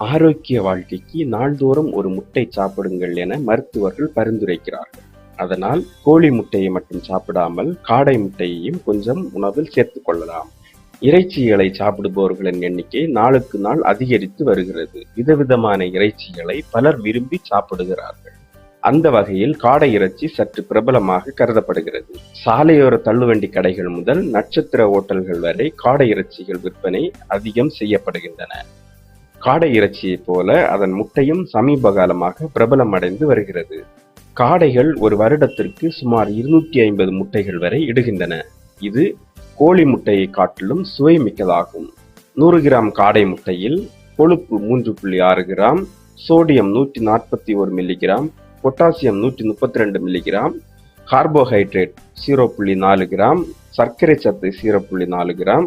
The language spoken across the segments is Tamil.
ஆரோக்கிய வாழ்க்கைக்கு நாள்தோறும் ஒரு முட்டை சாப்பிடுங்கள் என மருத்துவர்கள் பரிந்துரைக்கிறார்கள். அதனால் கோழி முட்டையை மட்டும் சாப்பிடாமல் காடை முட்டையையும் கொஞ்சம் உணவில் சேர்த்து கொள்ளலாம். இறைச்சிகளை சாப்பிடுபவர்களின் எண்ணிக்கை நாளுக்கு நாள் அதிகரித்து வருகிறது. விதவிதமான இறைச்சிகளை பலர் விரும்பி சாப்பிடுகிறார்கள். அந்த வகையில் காடை இறைச்சி சற்று பிரபலமாக கருதப்படுகிறது. சாலையோர தள்ளுவண்டி கடைகள் முதல் நட்சத்திர ஓட்டல்கள் வரை காடை இறைச்சிகள் விற்பனை அதிகம் செய்யப்படுகின்றன. காடை இறைச்சியைப் போல அதன் முட்டையும் சமீப காலமாக பிரபலம் அடைந்து வருகிறது. காடைகள் ஒரு வருடத்திற்கு சுமார் இருநூற்றி ஐம்பது முட்டைகள் வரை இடுகின்றன. இது கோழி முட்டையை காட்டிலும் சுவை மிக்கதாகும் நூறு கிராம் காடை முட்டையில் கொழுப்பு மூன்று புள்ளி ஆறு கிராம் சோடியம் நூற்றி நாற்பத்தி ஒரு மில்லிகிராம் பொட்டாசியம் நூற்றி முப்பத்தி ரெண்டு மில்லிகிராம் கார்போஹைட்ரேட் ஜீரோ புள்ளி நாலு கிராம் சர்க்கரை சத்து ஜீரோ புள்ளி நாலு கிராம்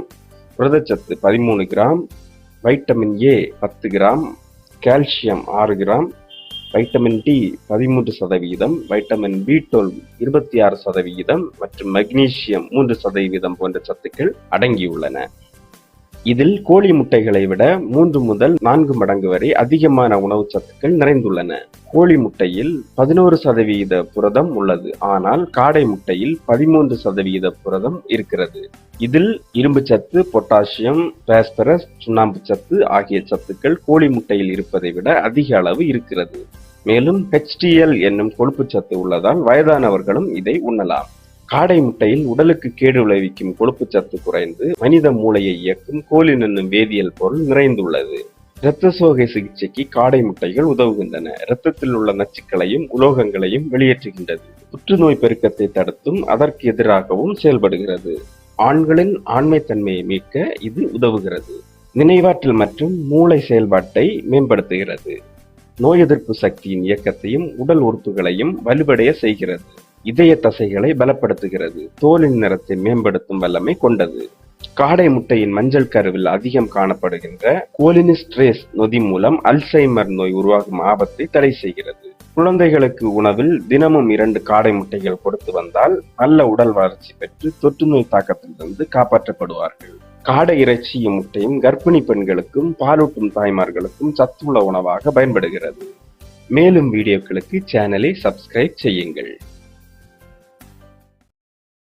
புரதச்சத்து பதிமூணு கிராம் வைட்டமின் ஏ பத்து கிராம் கால்சியம் ஆறு கிராம் வைட்டமின் டி பதிமூன்று சதவீதம் வைட்டமின் பி டுவெல் இருபத்தி ஆறு சதவிகிதம் மற்றும் மக்னீசியம் மூன்று சதவீதம் போன்ற சத்துக்கள் அடங்கியுள்ளன. இதில் கோழி முட்டைகளை விட மூன்று முதல் நான்கு மடங்கு வரை அதிகமான உணவு சத்துக்கள் நிறைந்துள்ளன. கோழி முட்டையில் பதினோரு சதவீத புரதம் உள்ளது. ஆனால் காடை முட்டையில் பதிமூன்று சதவீத புரதம் இருக்கிறது. இதில் இரும்பு சத்து பொட்டாசியம் பாஸ்பரஸ் சுண்ணாம்பு சத்து ஆகிய சத்துக்கள் கோழி முட்டையில் இருப்பதை விட அதிக அளவு இருக்கிறது. மேலும் ஹெச்டிஎல் என்னும் கொழுப்பு சத்து உள்ளதால் வயதானவர்களும் இதை உண்ணலாம். காடை முட்டையில் உடலுக்கு கேடு விளைவிக்கும் கொழுப்பு சத்து குறைந்து மனித மூளையை இயக்கும் கோலின் என்னும் வேதியியல் பொருள் நிறைந்துள்ளது. இரத்த சோகை சிகிச்சைக்கு காடை முட்டைகள் உதவுகின்றன. இரத்தத்தில் உள்ள நச்சுக்களையும் உலோகங்களையும் வெளியேற்றுகின்றது. புற்றுநோய் பெருக்கத்தை தடுத்தும் அதற்கு எதிராகவும் செயல்படுகிறது. ஆண்களின் ஆண்மைத்தன்மையை மீட்க இது உதவுகிறது. நினைவாற்றல் மற்றும் மூளை செயல்பாட்டை மேம்படுத்துகிறது. நோய் எதிர்ப்பு சக்தியின் இயக்கத்தையும் உடல் உறுப்புகளையும் வலுவடைய செய்கிறது. இதய தசைகளை பலப்படுத்துகிறது. தோலின் நிறத்தை மேம்படுத்தும் வல்லமை கொண்டது. காடை முட்டையின் மஞ்சள் கருவில் அதிகம் காணப்படுகின்ற கோலினிஸ்ட்ரேஸ் நொதி மூலம் அல்சைமர் நோய் உருவாகும் ஆபத்தை தடை செய்கிறது. குழந்தைகளுக்கு உணவில் தினமும் இரண்டு காடை முட்டைகள் கொடுத்து வந்தால் நல்ல உடல் வளர்ச்சி பெற்று தொற்று நோய் தாக்கத்திலிருந்து காப்பாற்றப்படுவார்கள். காடை இறைச்சியும் முட்டையும் கர்ப்பிணி பெண்களுக்கும் பாலூட்டும் தாய்மார்களுக்கும் சத்துள்ள உணவாக பயன்படுகிறது. மேலும் வீடியோக்களுக்கு சேனலை சப்ஸ்கிரைப் செய்யுங்கள்.